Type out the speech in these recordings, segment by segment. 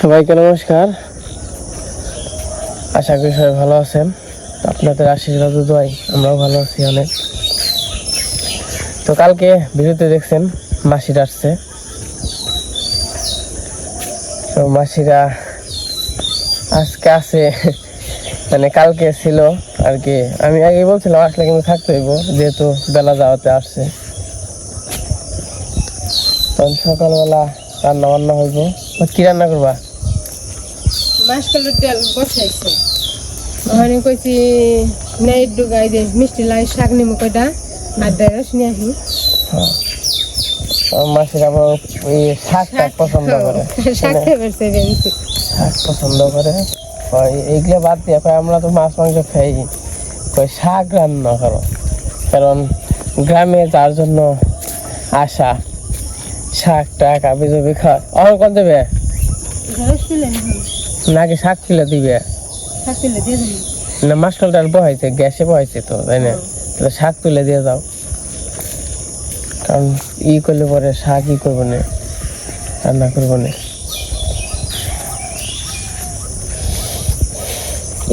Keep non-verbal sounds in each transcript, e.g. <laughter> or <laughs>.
সবাইকে নমস্কার। আশা করি সবাই ভালো আছেন। আপনাদের আশীর্বাদ দোয়াই, আমরাও ভালো আছি অনেক। তো কালকে ভিডিওতে দেখছেন, মাসিরা আসছে। তো মাসিরা আজকে আছে মানে কালকে ছিল আর কি। আমি আগে বলছিলাম, আসলে কিন্তু থাকতে হইব, যেহেতু বেলা যাওয়াতে আসছে। তখন সকালবেলা রান্না বান্না হইব। কি রান্না করবা? মাসকলের তেল বসাইছে। ওখানে কইছি নেই ডুগাই দে মিষ্টি লাই শাক নিমু কয়টা আর দেড়শ নিয়ে আহি আমার মাসির আবার ওই শাক টাক পছন্দ করে। শাক বেড়ছে শাক পছন্দ করে। এইগুলো বাদ দিয়ে কয় আমরা তো মাছ মাংস খাই। কই শাক রান্না করো। কারণ গ্রামে তার জন্য আশা। শাক টাক আবি জবি খায় আমার কত দেবে? নাকি শাক কিলো দিবে? না মাসকলটা বহাইছে গ্যাসে বহাইছে তো তাই না? তাহলে শাক তুলে দিয়ে যাও কারণ ই করলে পরে শাক ই করব না রান্না করব না।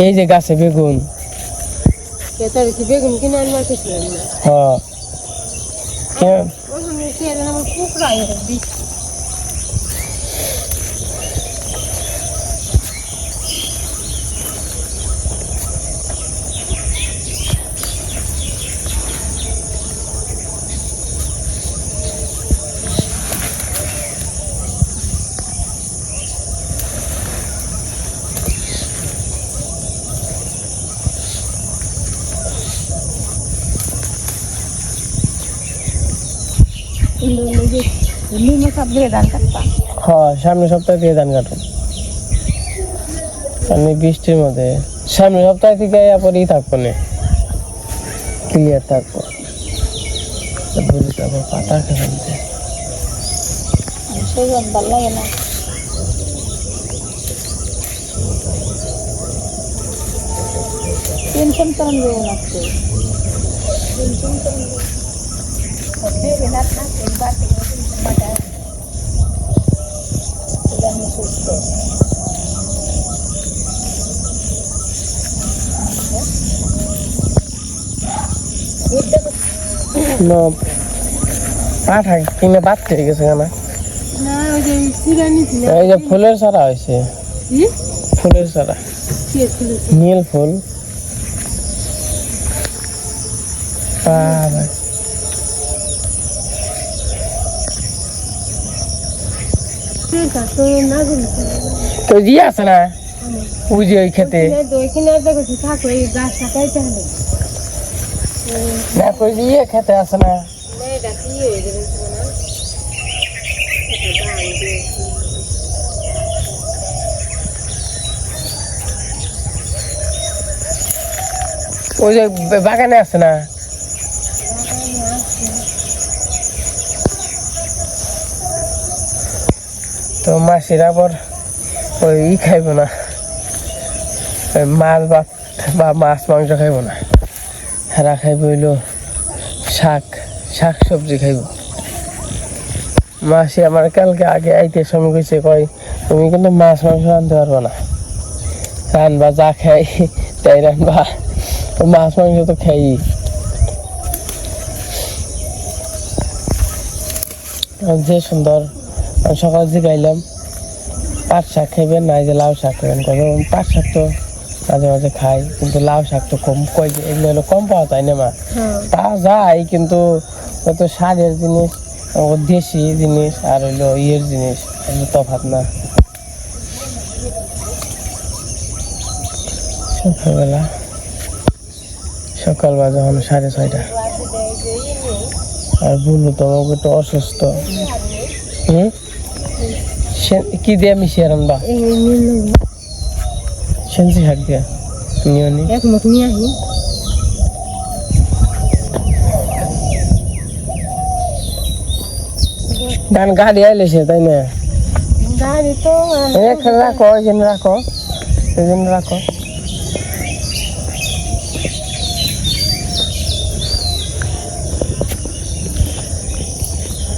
এই যে গাছে বেগুন। বেগুন কিনে আনবার কিছলাম না হ কে- ওখানে কি আর আমার কুকরাই দিচ্ছি নিমে সব দিয়ে দান কাটতাম। হ সামনের সপ্তাহে দিয়ে ধান কাটো এই বৃষ্টির মধ্যে। সামনের সপ্তাহ থেকে পরেই থাকব না। ক্লিয়ার থাকব। পাতা খেলাম সেই ভালো লাগে না। টেনশন করেন দেবো না না। পাঠা কিনে বাচ্চা হয়ে গেছে কেন এই যে ফুলের চারা হয়েছে। ফুলের ছিল নীল ফুল। বাবা। তো দিয়ে আছে না? ওই যে ওই খেতে ওইখানে দেখো থাকো এই গাছটা কাইতে হবে না, কই যে ইয়ে খেতে আছে না। বাগানে আছে না। তো মাসির আবার ওই খাইব না। মাছ বা বা মাছ, মাংস খাইব না। হেরা খাইব হইল শাক শাক সবজি খাইব। মাসি আমার কালকে আগে আইতে সময় কইছে, কয়, তুমি কিন্তু মাছ, মাংস রানতে পারব না। রানবা যা খাই, তাই রানবা। মাছ, মাংস তো খাই। যে সুন্দর সকাল থেকে গাইলাম পাট শাক খাইবেন, না এই যে লাউ শাক কারণ পাট শাক তো মাঝে মাঝে খাই কিন্তু লাউ শাক তো কম। কই যে এগুলো হলো কম পাওয়া যায় না মা। হ্যাঁ। পাওয়া যায় কিন্তু কত সারের জিনিস ও দেশি জিনিস আর হইল ইয়ের জিনিস তফাৎ না। সকালবেলা সকালবেলা যখন সাড়ে ছয়টা আর বলল তো আমাকে একটু অসুস্থ। হুম? কি দিয়ে মিশিয়ে রান্না সেন্সি শাক দিয়ে। নিয়ে নি। এক নিয়ে আহি গান গাড়ি আইলেছে তাই না? গাড়ি তো এখানে রাখো রাখো রাখো।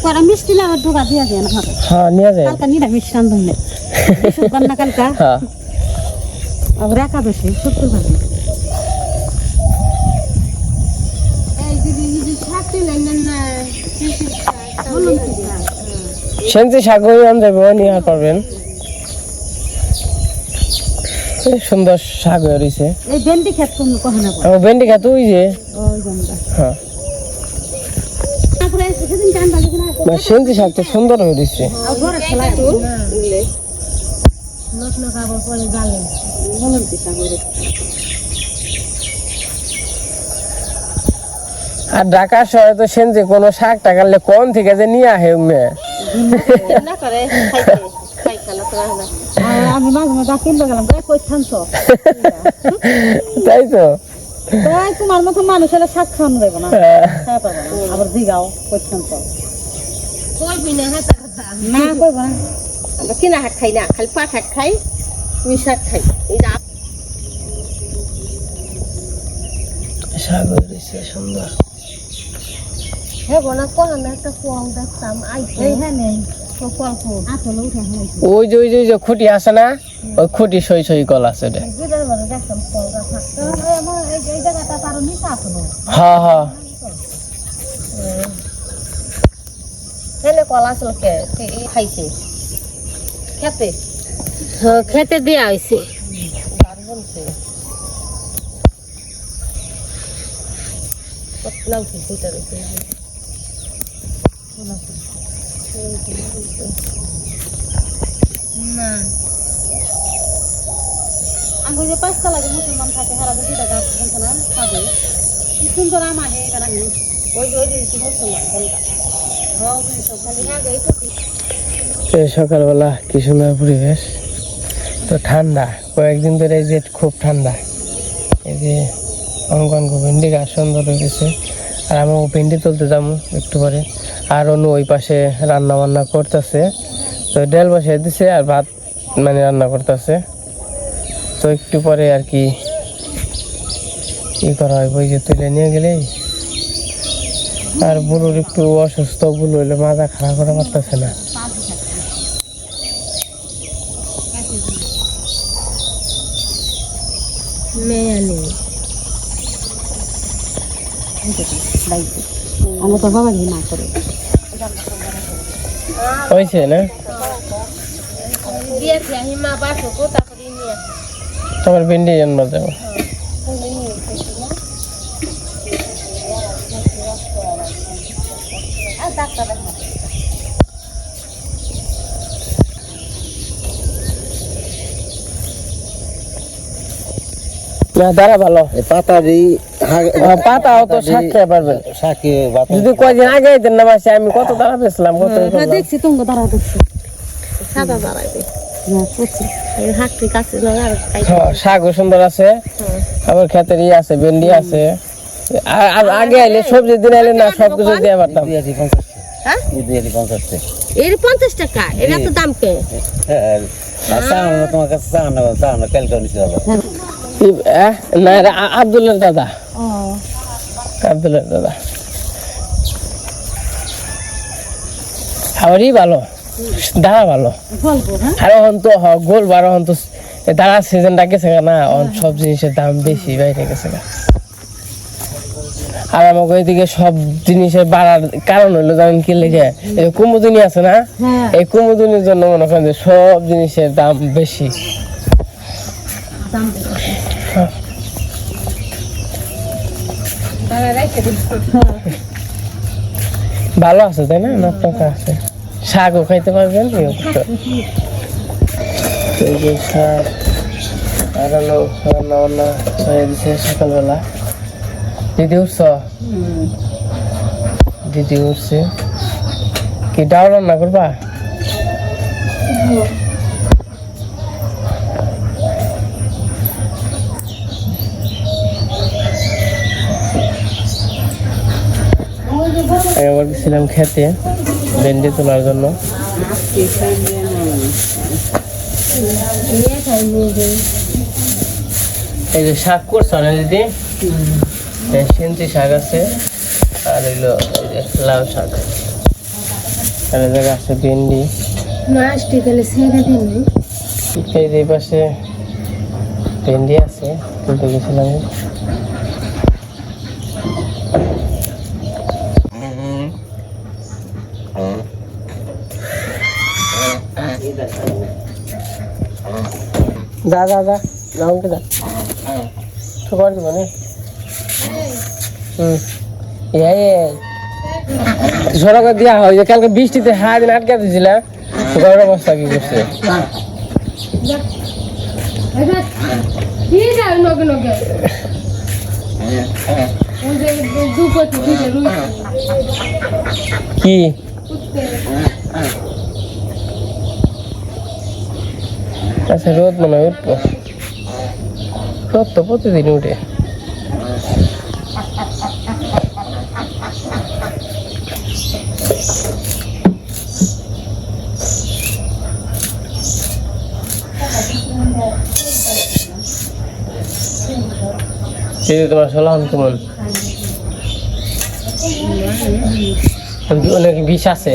পরে মিষ্টি লাগার ঢোকা দিয়ে দেন হ্যাঁ নিয়ে যায় কালকা নিরামিষ রান্ধুন <laughs> না কালকা? হ্যাঁ। দিয়া? সেন্তি শাক আন নিয়ে পারবেন। সুন্দর শাক হয়েছে এই ভেন্ডি খেত কখনো ভেন্ডি খাতে ওই যে। হ্যাঁ। সেন্তি শাক তো? সুন্দর হয়েছে আর আর ঢাকা শহরে তো সেন্তি কোনো শাক টাকালে কোন থেকে যে নিয়ে আহে উমে আমি মাঝে মাঝে কিনতে গেলাম তাই কই থানছো? তাই তো। তোমার মতো মানুষ হলে শাক খাওয়ানো দেবো না। হ্যাঁ। না। আবার দিগাও কই থানছো? কই বিনা না করব না। কিনা শাক খাই না খালি পাট শাক খাই। পুঁই শাক খাই। এই যে সুন্দর। হ্যাঁ বোনা কোন একটা ফল দেখতাম। আইছে হ্যাঁ নেই ওই যে ওই যে ওই যে খুঁটি আছে না? ওই খুঁটি সই সই কল আছে হ্যাঁ হ্যাঁ কল আসলো কে কে খাইছে। খেতে? খেতে দেয়া হয়েছে না। আমি যে পাঁচটা লাগে মুসলমান থাকে হারা যদি টাকা বলছে না খাবে। কি সুন্দর আমার হে এবার আমি। ওই ওই কি মুসলমান কোনটা? হ্যাঁ হ্যাঁ সকালবেলা কি সুন্দর পরিবেশ। তো ঠান্ডা। কয়েকদিন ধরে এই যে খুব ঠান্ডা। এই যে অঙ্কন ভেন্ডি গাছ সুন্দর হয়ে গেছে আর আমি ও ভেন্ডি তুলতে যাব একটু পরে। আর অন্য ওই পাশে রান্না বান্না করতেছে। তো ডাল বসিয়ে দিছে আর ভাত মানে রান্না করতেছে। তো একটু পরে আর কি ই করা হয় বই যে তুলে নিয়ে গেলেই। আর বুলুর একটু অসুস্থ, বুলু হইলে মাথা খারাপ করা পারতেছে না। মেয়ে নেই দায়িত্ব আমি তো বাবা না করে হয়েছে না তোমার ভেন্ডি জন্ম দেবো না দাঁড়া ভালো। পাতারি আহ, শাক খেয়ে পারবেন শাকে যদি কয়দিন আগে না আমি কত দাঁড়া পেয়েছিলাম কত ই হ্যাঁ করলাম। দেখছি তোমাকে দাঁড়া দেখছি। সাদা দাঁড়াইবে হ্যাঁ আর হ্যাঁ, শাকও সুন্দর আছে। আবার ক্ষেতের ই আছে ভেন্ডি আছে। আ- আ- আগে আইলে সবজি দিন আইলে না সব কিছু দিয়ে পারতাম। পঞ্চাশ হ্যাঁ? এর টাকা এর এত দাম কে? হ্যাঁ আর তোমার কাছে না আব্দুলের দাদা আব্দুলের দাদা আমারই ভালো দাঁড়া ভালো হ্যাঁ আর এখন তো গোল বার এখন তো দাঁড়া সিজনটা গেছে না? এখন সব জিনিসের দাম বেশি বাইরে গেছে গা। আর আমাকে ওইদিকে সব জিনিসের বাড়ার কারণ হলো জানেন কি লেগে? এই কুমুদিনী আছে না? হ্যাঁ। এই কুমুদিনীর জন্য মনে করেন যে সব জিনিসের দাম বেশি। ভালো আছে, তাই না? নকটকা আছে। শাকও খাইতে পারবেন শাক, আর হলো রান্না বান্না দিছে সকালবেলা। দিদি উঠছ? দিদি উঠছে। কি ডাল রান্না করবা? গেছিলাম খেতে ভেন্ডি তোলার জন্য। এই যে শাক করছ না দিদি? সিন্তি শাক আছে আর হইল লাউ শাক। আর জায়গায় আছে ভেন্ডি। যে এই পাশে ভেন্ডি আছে তুলতে গেছিলাম। যা যা যা রাউন্ডে যা। খবর দিব নে। হুম। এই সড়ক দিয়া হয় যে কালকে বৃষ্টিতে হাত দিন আটকে দিয়েছিল ঘরের অবস্থা কি করছে? কি যায় নগে নগে ওই যে দুপতি দিকে রুই কি আচ্ছা রোদ মনে হয়, উঠবো। রোদ তো প্রতিদিন উঠে। যে তোমার সালাম কেমন অনেক বিষ আছে।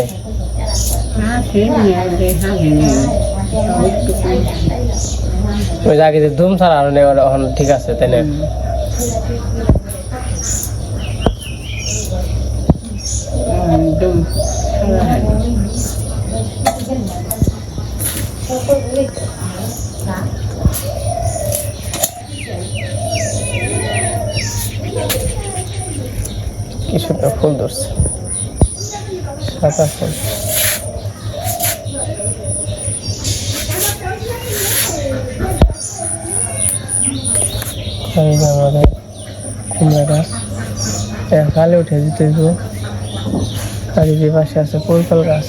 ওই যে ধুম ছাড়া আর এখন ঠিক আছে, তাই না? কিছুটা ফুল ধরছে। সাদা ফুল। এই যে আমাদের কুমড়া এটা কালে উঠে দিতে আর যে পাশে আছে পৈকল গাছ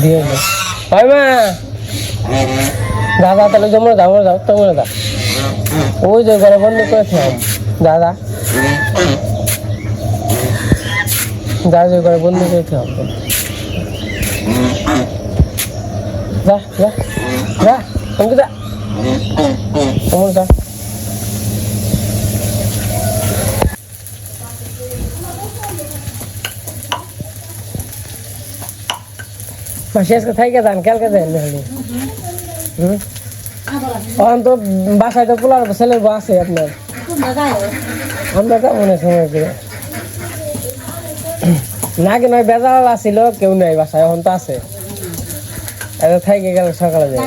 দিয়ে দাদা তাহলে জমা দাও দাও তোমরা ওই যে ঘরে বন্ধ করে দাদা। যে ঘরে বন্ধ করে থাম যা যা যা তুমি যা। তোমরা যা। হুম? এখন তো বাসায় তো পোলার ছেলের বউ আছে আপনার। আমরা তো মনে সময় করে। না কেন নয়, বেজাল আছিল, কেউ নাই বাসায়, এখন তো আছে। এটা থাইকে গেলে সকালে যায়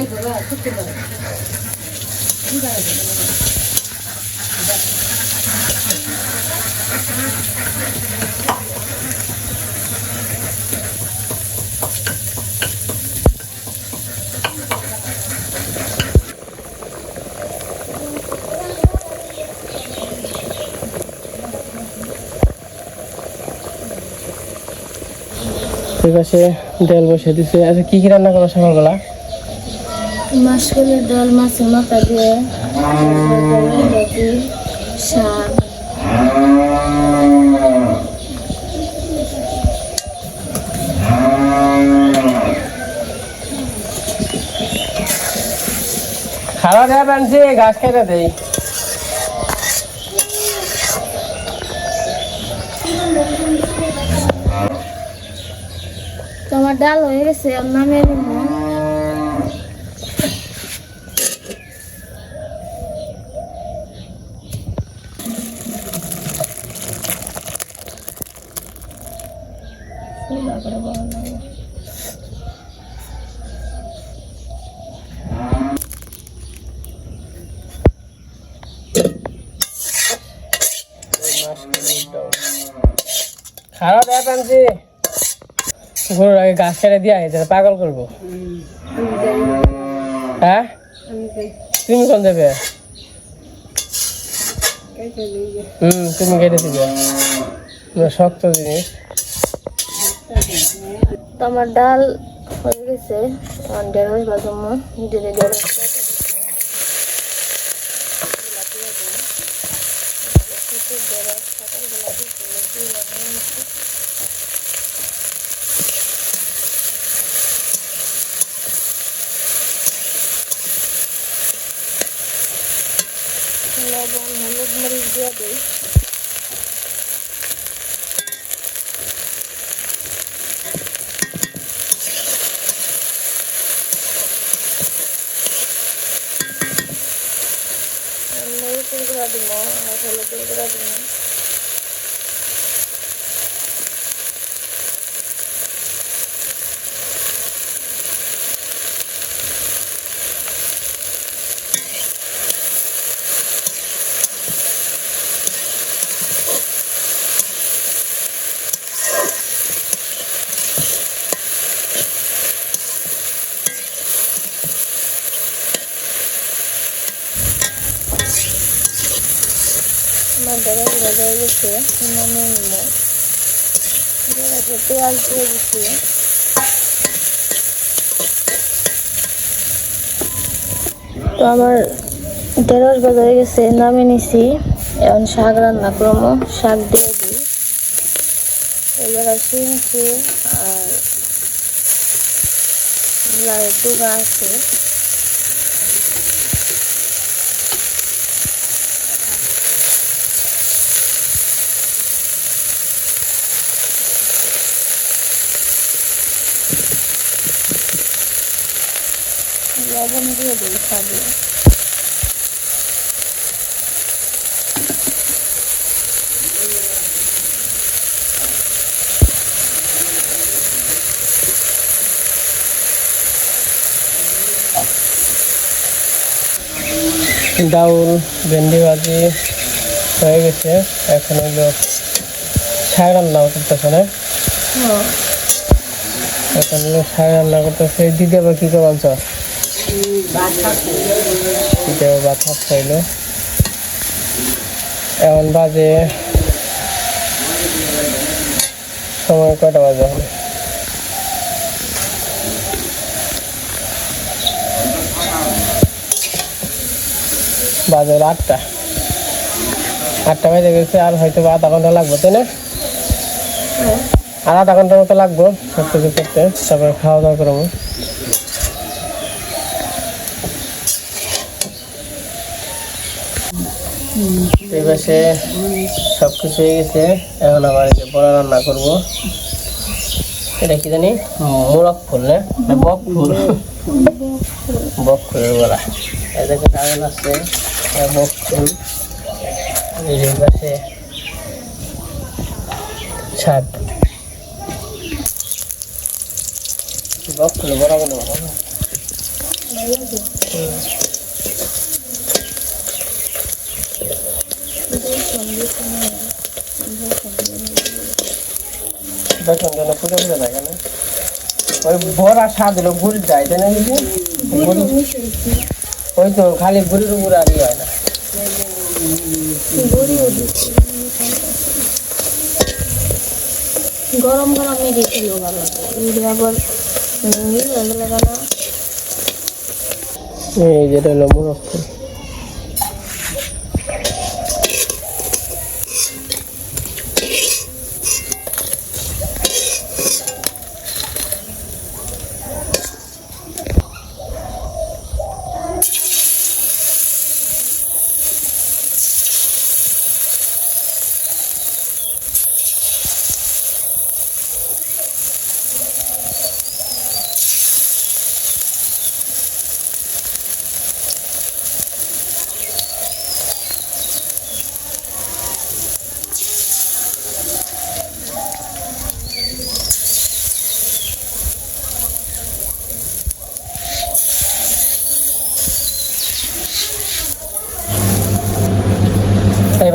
ঠিক আছে ডাল বসে দিছে। আচ্ছা কি কি রান্না করো সকালবেলা? মাসকলের ডাল মাথা দিয়ে শাক খাওয়া দাওয়া বানছি গাছ খেতে দেই। তোমার ডাল হয়ে গেছে আর নামিয়ে নিব খাওয়া দাওয়া বানছি গরুর আগে গাছ কেটে দিয়া হয়েছে পাগল করব। হ্যাঁ? তুমি কোন দেবে? হুম, তুমি কেটে দিবে। শক্ত জিনিস। তোমার ডাল হয়ে গেছে আর ঢেঁড়স বাজমো ধীরে ঢেঁড়স। আর হলুদের গুঁড়া দিব আমার ডেরা নামিয়ে নিব পেঁয়াজ দিয়ে দিচ্ছি। তো আমার ঢেঁড়স হয়ে গেছে, নামিয়ে নিছি। এখন শাক রান্না করব, শাক দিয়ে দিই। এবার শিমছি আর লাউয়ের ডুগা আছে। দিয়ে দিই ডাউল ভেন্ডি ভাজি হয়ে গেছে। এখন হইল শাক রান্না করতেছে না? এখন শাক রান্না করতেছে। দিদি আবার কি করবান ভাত ভাত এখন বাজে সময় কয়টা বাজে এখন? বাজে আটটা। আটটা বেজে গেছে আর হয়তো আধা ঘণ্টা লাগবে তাই না? আর আধা ঘণ্টার মতো লাগবো সব কিছু করতে। তারপরে খাওয়া দাওয়া করব। এই পাশে সব কিছু হয়ে গেছে। এখন আবার যে বড়া রান্না করব। এটা কি জানি? মোরগ ফুল না? বক ফুল। বক ফুলের বড়া। এদিকে ডাউন আছে বক ফুল। এই ছাদ। বক ফুলের বড়া গুলো বানাবো। হুম। দেখুন যেন ফুটে ফুটে থাকে না ওই বড়া স্বাদ হলো গুড় যায় তাই না দিদি ওই তো খালি গুড়ির উপর আর হয় না গরম গরম মেরে খেলেও ভালো আবার এই যেটা হলো মোরগ।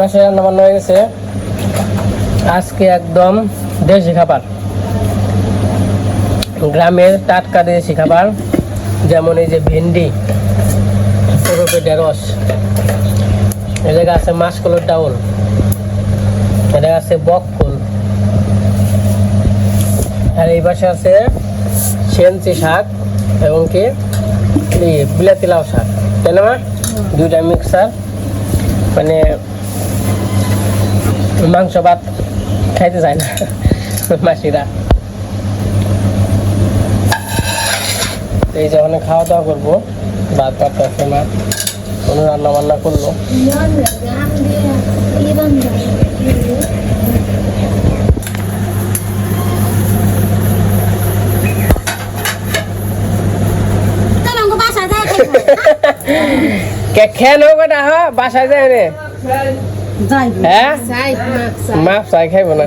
পাশে রান্না বান্না হয়ে গেছে। আজকে একদম দেশি খাবার। গ্রামের টাটকা দেশি খাবার, যেমন এই যে ভেন্ডি ওরফে ঢেঁড়স এ জায়গায় আছে মাসকলোর ডাউল। এ জায়গায় আছে বক ফুল আর এই পাশে আছে সেন্সি শাক এবং কি বিলাতি লাউ শাক। তাই না মা? দুইটা মিক্সার। মানে মাংস ভাত খাইতে চায় না। মাসিরা। এই যখন খাওয়া দাওয়া করব। ভাত পাঠাচ্ছে মা কোনো রান্না বান্না করল? তাহলে আমাকে বাসায় যায় <laughs> কে খেয়ে নেব হ্যাঁ? বাসায় যায় রে। যাই হ্যাঁ মাছ চাই মাপ চাই খাইবো না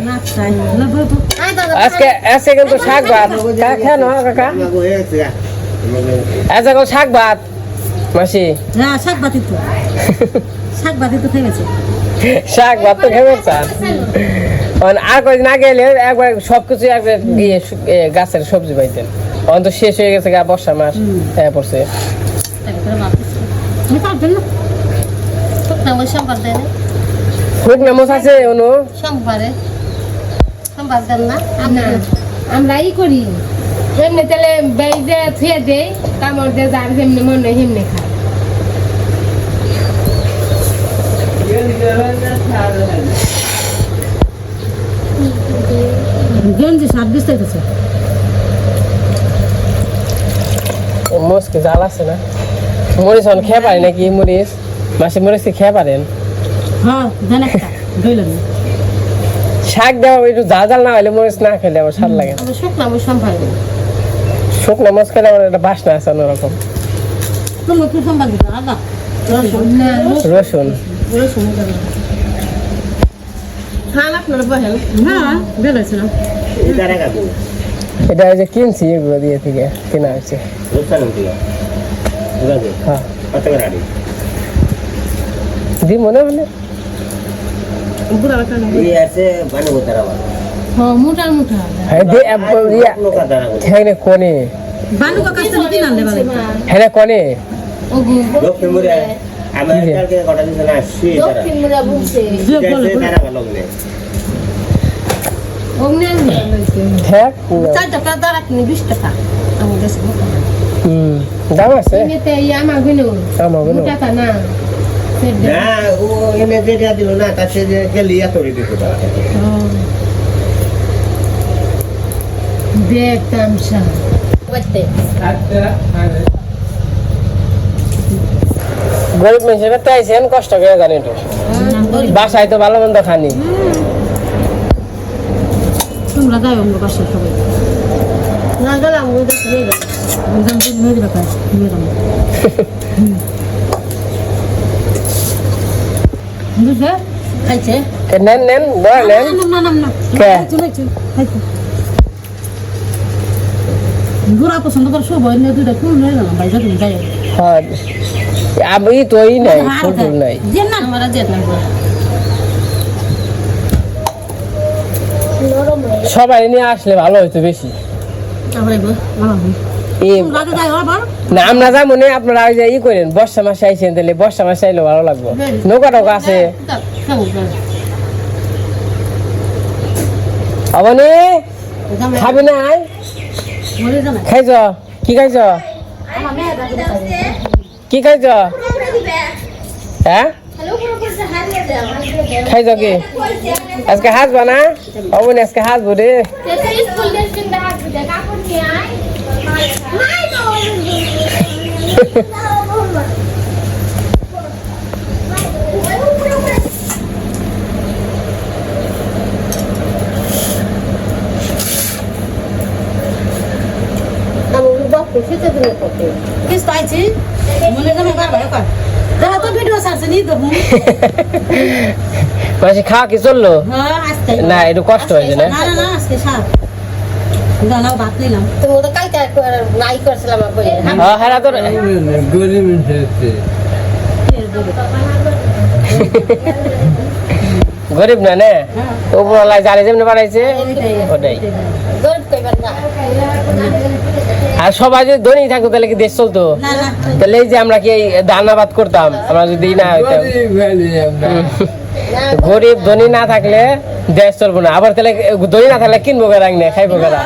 তো আজকে আজকে কিন্তু শাক ভাত কাকা খেয়ে কাকা আজকে শাক ভাত মাসি হ্যাঁ শাক তো তো ভাত তো চান আর কদিন আগে এলে একবার সবকিছু একবার গিয়ে গাছের সবজি পাইতেন অন্ত শেষ হয়ে গেছে গা বর্ষা মাস হ্যাঁ পড়ছে খুব নামস আছে অনু। সোমবারে। সোমবার দেন না? আমরা ই করি। এমনি তাহলে বেজে থুয়ে দেই কামড় দিয়ে যার যেমনি মনে সেমনি খাই গেঞ্জি সার্ভিস দিতেছে মুসকে জাল আছে না। মরিচ খেয়ে পারে নাকি? মরিচ? মাসে মরিচ খেয়ে পারেন হ্যাঁ দেন একটা ধইলেন শাক দেওয়া একটু জাল জাল না হলে মরিচ না খেলে আমার স্বাদ লাগে শুকনা মরিচ খেলে আমার একটা বাসনা আছে অন্যরকম। রসুন। হ্যাঁ এটা ওই যে কিনছি এগুলো দিয়ে থেকে কেনা হয়েছে। হ্যাঁ। দি মনে মনে হ্যাঁ মোটা মোটা হ্যাঁ হ্যাঁ কাছ হ্যাঁ কোনে? যে? বলে অমনি আনবে লইছে হ্যাঁ চার টাকা দাঁড়া কিনে বিশ টাকা। আমার দেশে হুম দাম আছে? এমনিতে ইয়া মাগুনো আমার টাকা না। না ও এনে যেটা দিল না তার সে যে গেলি এত দেখ গরিব মানুষের কষ্ট করে জানি তো। বাসায় তো ভালো মন্দ খানি। তোমরা যাও আমরা বাসায় সবাই না গেলাম ওই মেয়ের মেয়ের <laughs> বুঝলে খাইছে? নেন নেন বয় নেন। না না না কে? খাইছে খাইছে গুড়া পছন্দ করে সব হয় না দুইটা কোন গেলাম বাইরে তুমি যাই আমি তো নাই ফুল নাই। যে না। আমরা যে না সবাই নিয়ে আসলে ভালো হইতো বেশি। আমরা না, আমরা যা মনে আপনারা ওই যে ই করেন, বর্ষা মাসে আইসেন তাহলে বর্ষা মাসে আইলে ভালো লাগবে। নৌকা নৌকা আছে। অবনি, খাবি না? খাইছ? কি খাইছ? কি খাইছ? হ্যাঁ? খাইছ কি? আজকে হাসবা না অবনি, আজকে হাসবো রে কিস পাইছি মনে জানা বার বার কর দেখা তো ভিডিও সারছে নি দেবো মাসি খাওয়া কি চলল? হ্যাঁ না একটু কষ্ট হয়েছে না? জানাও ভাত নিলাম তুমি তো কালকে নাই করছিলাম আগে হ্যাঁ হ্যাঁ তো গরিব না নে উপরওয়ালায় জানে যেমনি ওটাই না আর সবাই যদি ধনী থাকতো তাহলে কি দেশ চলতো না না তাহলে এই যে আমরা কি এই ধানাবাদ করতাম আমরা যদি না হইতাম গরিব ধনী না থাকলে দেশ চলবো না। আবার তাহলে ধনী না থাকলে কিনবো গেরা না খাইবো গেরা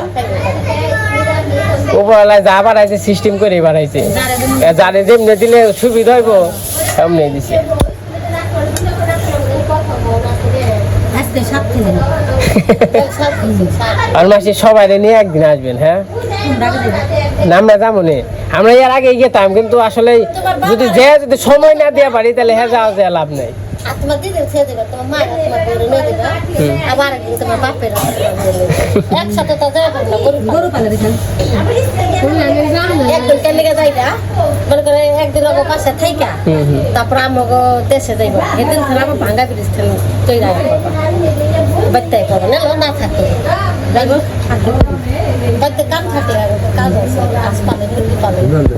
উপরওয়ালায় যা বাড়াইছে সিস্টেম করে বাড়াইছে। যারে যেমনি দিলে সুবিধা হইব এমনি দিছে। আর মাসে সবাই নিয়ে একদিন আসবেন হ্যাঁ? না আমরা যাব নে। আমরা এর আগে গেতাম কিন্তু আসলে যদি যে যদি সময় না দিয়ে পারি তাহলে হ্যাঁ যাওয়া যায় লাভ নেই। তোমার দিদি ছেড়ে দেবে তোমার মা তোমার বউরে নিয়ে দেবে। আবার একদিন তোমার বাপের একসাথে তো যাবে না গরু গরু পালে একদিন কেন লেগে যাইবা? মনে করে একদিন আমার পাশে থাইকা তারপর আমাকে দেশে যাইবা। এদিন খেলা আমার ভাঙ্গা ব্রিজ খেলা তৈরি বাচ্চাই করব না না থাকতো যাইব বাচ্চা কাম থাকে কাজ আছে পালে পালে।